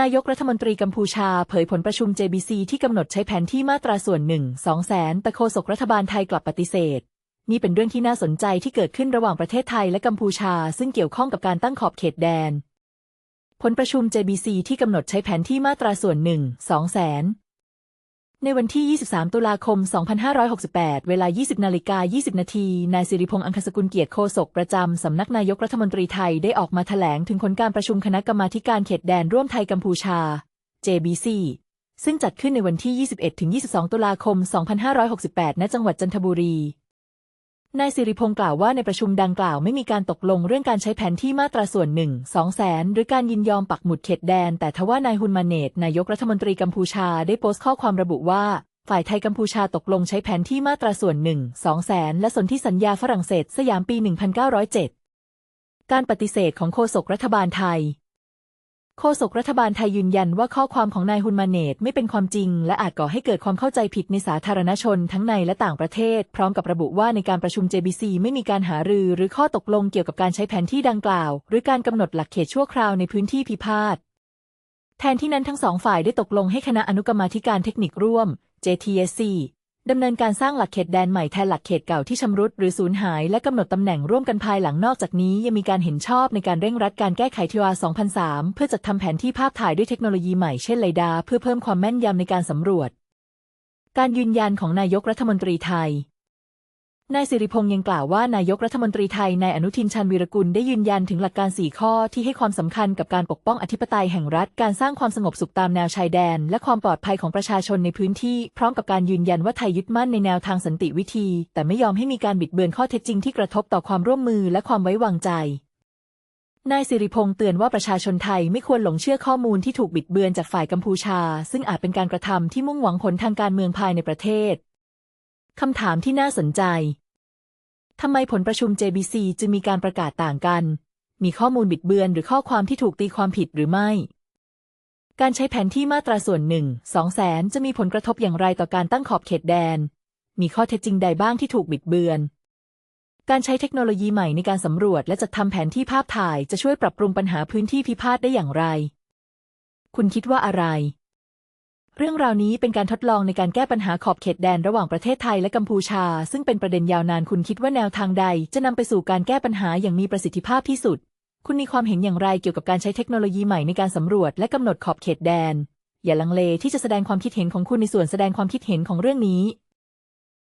นายกรัฐมนตรีกัมพูชาเผยผลประชุม JBC ที่กำหนดใช้แผนที่มาตราส่วนหนึ่งสองแสนแต่โฆษกรัฐบาลไทยกลับปฏิเสธ นี่เป็นเรื่องที่น่าสนใจที่เกิดขึ้นระหว่างประเทศไทยและกัมพูชา ซึ่งเกี่ยวข้องกับการตั้งขอบเขตแดน ผลประชุม JBC ที่กำหนดใช้แผนที่มาตราส่วนหนึ่งสองแสน ในวันที่ 23 ตุลาคม 2568 เวลา 20 นาฬิกา 20 นาที นายสิริพงษ์อังคสกุลเกียรติโฆษกประจำ สำนักนายกรัฐมนตรีไทยได้ออกมาแถลงถึงผลการประชุมคณะกรรมาการเขตแดนร่วมไทยกัมพูชา JBC ซึ่งจัดขึ้นในวันที่ 21-22 ตุลาคม 2568 ณ จังหวัดจันทบุรี นายสิริพงษ์กล่าวว่าในประชุมดังกล่าวไม่มีการตกลงเรื่องการใช้แผนที่มาตราส่วนหนึ่งสองแสนหรือการยินยอมปักหมุดเขตแดน แต่ทว่านายฮุนมาเนตนายกรัฐมนตรีกัมพูชาได้โพสต์ข้อความระบุว่าฝ่ายไทยกัมพูชาตกลงใช้แผนที่มาตราส่วนหนึ่งสองแสนและสนธิสัญญาฝรั่งเศสสยามปี 1907 การปฏิเสธของโฆษกรัฐบาลไทย โฆษกรัฐบาลไทยยืนยันว่าข้อความของนายฮุนมาเนตไม่เป็นความจริง และอาจก่อให้เกิดความเข้าใจผิดในสาธารณชนทั้งในและต่างประเทศ พร้อมกับระบุว่าในการประชุม JBC ไม่มีการหารือ หรือข้อตกลงเกี่ยวกับการใช้แผนที่ดังกล่าว หรือการกำหนดหลักเขตชั่วคราวในพื้นที่พิพาทแทนที่นั้นทั้งสองฝ่ายได้ตกลงให้คณะอนุกรรมาธิการเทคนิคร่วม JTSC ดำเนินการสร้างหลักเขตแดนใหม่แทนหลักเขตเก่าที่ชำรุดหรือสูญหายและกำหนดตำแหน่งร่วมกันภายหลังนอกจากนี้ ยังมีการเห็นชอบในการเร่งรัดการแก้ไขทีวา2003 เพื่อจัดทำแผนที่ภาพถ่ายด้วยเทคโนโลยีใหม่เช่นไลดาเพื่อเพิ่มความแม่นยำในการสำรวจ การยืนยันของนายกรัฐมนตรีไทย นายสิริพงษ์ยังกล่าวว่านายกรัฐมนตรีไทยนายอนุทินชาญวีรกุลได้ยืนยันถึงหลักการ 4 ข้อที่ให้ความสำคัญกับการปกป้องอธิปไตยแห่งรัฐ การสร้างความสงบสุขตามแนวชายแดน และความปลอดภัยของประชาชนในพื้นที่ พร้อมกับการยืนยันว่าไทยยึดมั่นในแนวทางสันติวิธี แต่ไม่ยอมให้มีการบิดเบือนข้อเท็จจริงที่กระทบต่อความร่วมมือและความไว้วางใจนายสิริพงษ์เตือนว่าประชาชนไทยไม่ควรหลงเชื่อข้อมูลที่ถูกบิดเบือนจากฝ่ายกัมพูชา ซึ่งอาจเป็นการกระทำที่มุ่งหวังผลทางการเมืองภายในประเทศ คำถามที่น่าสนใจ ทำไมผลประชุม JBC จึงมีการประกาศต่างกัน มีข้อมูลบิดเบือนหรือข้อความที่ถูกตีความผิดหรือไม่ การใช้แผนที่มาตราส่วนหนึ่งสองแสนจะมีผลกระทบอย่างไรต่อการตั้งขอบเขตแดน มีข้อเท็จจริงใดบ้างที่ถูกบิดเบือน การใช้เทคโนโลยีใหม่ในการสำรวจและจัดทำแผนที่ภาพถ่ายจะช่วยปรับปรุงปัญหาพื้นที่พิพาทได้อย่างไร คุณคิดว่าอะไร เรื่องราวนี้เป็นการทดลองในการแก้ปัญหาขอบเขตแดนระหว่างประเทศไทยและกัมพูชา ซึ่งเป็นประเด็นยาวนานคุณคิดว่าแนวทางใด จะนำไปสู่การแก้ปัญหาอย่างมีประสิทธิภาพที่สุด คุณมีความเห็นอย่างไรเกี่ยวกับการใช้เทคโนโลยีใหม่ในการสำรวจและกำหนดขอบเขตแดน อย่าลังเลที่จะแสดงความคิดเห็นของคุณในส่วนแสดงความคิดเห็นของเรื่องนี้